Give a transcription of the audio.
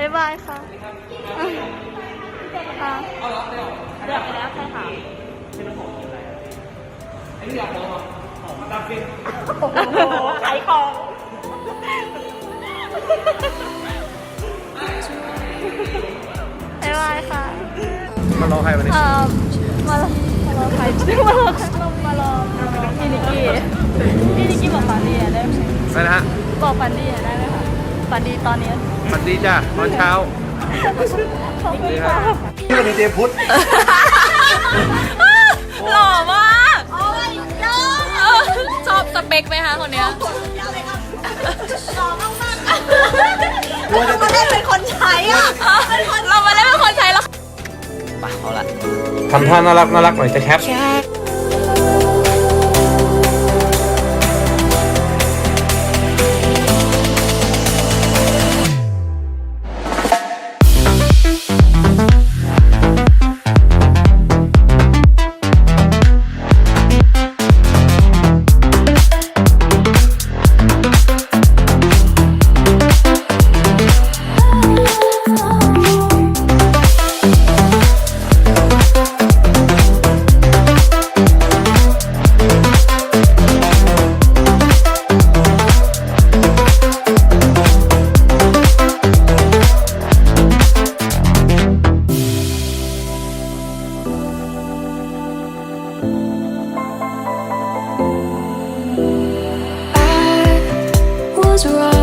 บ๊ายบายค่ะค่ะเลือกไปแล้วใช่ค่ะโอ้โหขายของบ๊ายบายค่ะ มารอใครวันนี้เอ่อมารอมารอใครมารอใครมารอพี่นิกกี้พี่นิกกี้บอกฝันดีอะได้ไหมไปนะฮะบอกฝันดีอะได้ไหมคะฝันดีตอนนี้ สวัสดีจ้าตอนเช้าขอบคุณค่ะที่วันนี้เจพุทธหล่อมากโอ้ยน้องชอบสเปคไหมคะคนเนี้ยว่าจะเรามาเล่นเป็นคนใช้แล้วทำท่าน่ารักน่ารักหน่อยจะแคปแค่ was wrong.